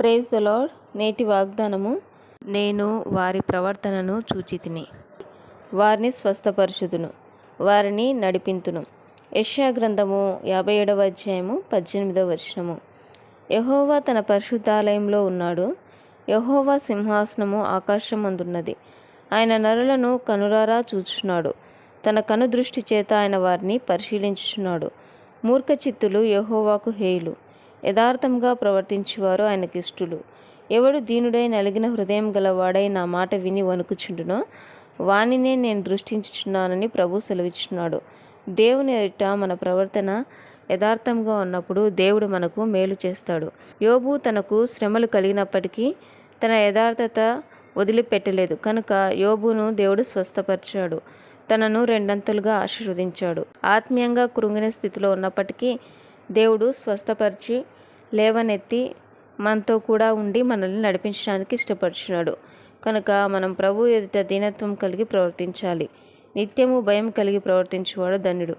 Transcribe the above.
Praise the lord నేటి వాగ్దానము నేను వారి ప్రవర్తనను చూచితిని. వారిని స్వస్థపరచుదును. వారిని నడిపింతును. యష్యా గ్రంథము యాభై ఏడవ అధ్యాయము పద్దెనిమిదవ వచనము. యహోవా తన పరిశుద్ధాలయంలో ఉన్నాడు. యహోవా సింహాసనము ఆకాశం అందున్నది ఆయన నరులను కనురారా చూచున్నాడు తన కను దృష్టి చేత ఆయన వారిని పరిశీలించుచున్నాడు. మూర్ఖచిత్తులు యహోవాకు హేయులు. యథార్థంగా ప్రవర్తించేవారు ఆయనకి ఇష్టలు ఎవడు దీనుడై నలిగిన హృదయం గల వాడై నా మాట విని వణుకుచుండునో వానినే నేను దృష్టించుచున్నానని ప్రభు సెలవిచ్చున్నాడు. దేవుని ఎట్ట మన ప్రవర్తన యథార్థంగా ఉన్నప్పుడు దేవుడు మనకు మేలు చేస్తాడు. యోబు తనకు శ్రమలు కలిగినప్పటికీ తన యథార్థత వదిలిపెట్టలేదు. కనుక యోబును దేవుడు స్వస్థపరిచాడు. తనను రెండంతలుగా ఆశీర్వదించాడు. ఆత్మీయంగా కృంగిన స్థితిలో ఉన్నప్పటికీ దేవుడు స్వస్థపరిచి లేవనెత్తి మనతో కూడా ఉండి మనల్ని నడిపించడానికి ఇష్టపడుచున్నాడు కనుక మనం ప్రభు ఎదుట దీనత్వం కలిగి ప్రవర్తించాలి. నిత్యము భయం కలిగి ప్రవర్తించేవాడు ధన్యుడు.